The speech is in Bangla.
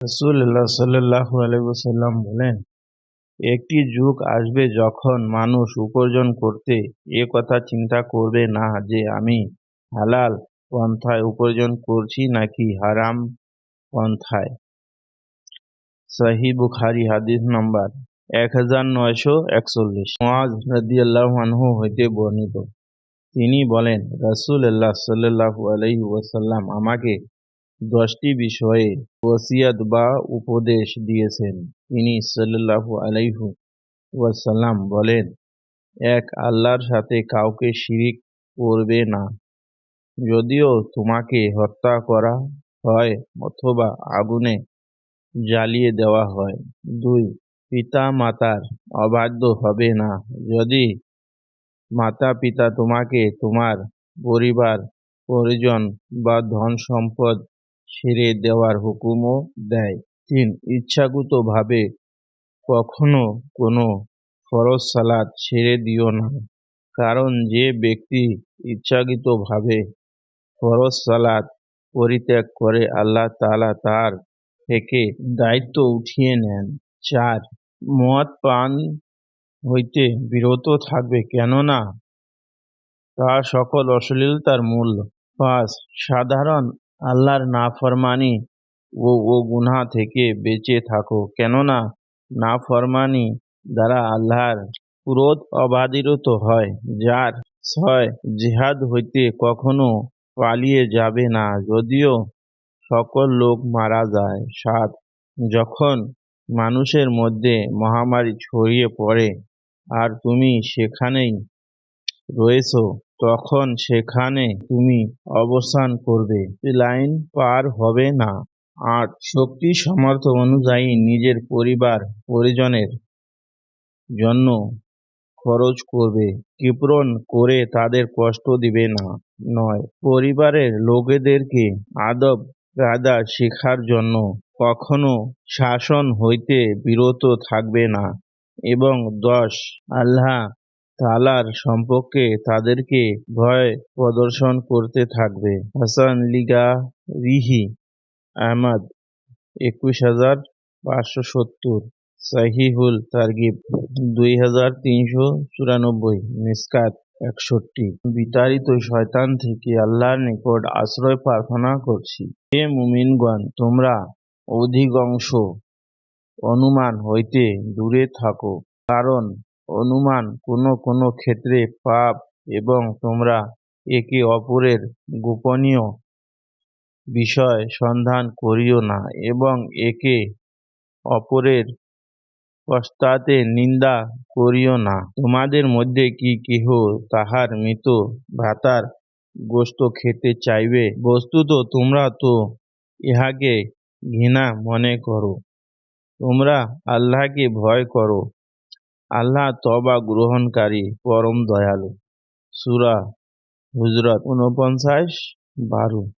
রাসূলুল্লাহ সাল্লাল্লাহু আলাইহি ওয়াসাল্লাম বলেন, একটি যুগ আসবে যখন মানুষ উপার্জন করতে এ কথা চিন্তা করবে না যে আমি হালাল পন্থায় উপার্জন করছি নাকি হারাম পন্থায়। সহি বুখারি হাদিস নম্বর এক হাজার নয়শো একচল্লিশ। মুআজ রাদিয়াল্লাহু আনহু হইতে বর্ণিত। তিনি বলেন, রাসূলুল্লাহ সাল্লাল্লাহু আলাইহি ওয়াসাল্লাম আমাকে দশটি বিষয়ে ওসিয়ত বা উপদেশ দিয়েছেন। তিনি সাল্লাল্লাহু আলাইহু ওয়াসাল্লাম বলেন, এক আল্লাহর সাথে কাউকে শিরিক করবে না। যদিও তোমাকে হত্যা করা হয় অথবা আগুনে জ্বালিয়ে দেওয়া হয়, দুই পিতা মাতার অবাধ্য হবে না। যদি মাতা পিতা তোমাকে তোমার পরিবার, পরিজন বা ধন সম্পদ ছেড়ে দেওয়ার হুকুমও দেয়। তিন, ইচ্ছাকৃতভাবে কখনো কোনো ফরজ সালাদ ছেড়ে দিও না। কারণ যে ব্যক্তি ইচ্ছাকৃতভাবে ফরজ সালাদ পরিত্যাগ করে, আল্লাহ তালা তার থেকে দায়িত্ব উঠিয়ে নেন। চার, মদ পান হইতে বিরত থাকবে কেননা তা সকল অশ্লীলতার মূল। পাঁচ, সাধারণ আল্লাহর নাফরমানি ও ও গুনাহ থেকে বেঁচে থাকো। কেননা নাফরমানি দ্বারা আল্লাহর ক্রোধ অবাধিত হয়, যার ছয় জিহাদ হইতে কখনো পালিয়ে যাবে না। যদিও সকল লোক মারা যায়, সাত যখন মানুষের মধ্যে মহামারী ছড়িয়ে পড়ে, আর তুমি সেখানেই রয়েছ তখন সেখানে তুমি অবস্থান করবে। লাইন পার হবে না। আট শক্তি সামর্থ্য অনুযায়ী নিজের পরিবার, পরিজনের জন্য খরচ করবে। কৃপণ করে তাদের কষ্ট দিবে না, নয়। পরিবারের লোকেদেরকে আদব কায়দা শেখার জন্য কখনো শাসন হইতে বিরত থাকবে না। এবং দশ, আল্লাহ তালার সম্পর্কে তাদেরকে ভয় প্রদর্শন করতে থাকবে। হাসান লিগা রিহি, আহমদ, একুশ হাজার পাঁচশো সত্তর। সাহিহুল তারগিব, দুই হাজার তিনশো চুরানব্বই। মিসকাত, একষট্টি। বিতাড়িত শয়তান থেকে আল্লাহর নিকট আশ্রয় প্রার্থনা করছি। হে মুমিনগণ, তোমরা অধিকাংশ অনুমান হইতে দূরে থাকো। কারণ অনুমান কোনো কোনো ক্ষেত্রে পাপ এবং তোমরা একে অপরের গোপনীয় বিষয় সন্ধান করিও না এবং একে অপরের পশ্চাতে নিন্দা করিও না। তোমাদের মধ্যে কি কেহ তাহার মৃত ভ্রাতার গোস্ত খেতে চাইবে? বস্তুত তোমরা তো ইহাকে ঘৃণা মনে করো। তোমরা আল্লাহকে ভয় করো। আল্লাহ তবা গ্রহণকারী পরম দয়ালু। সুরা হুজরত উনপঞ্চাশ বারো।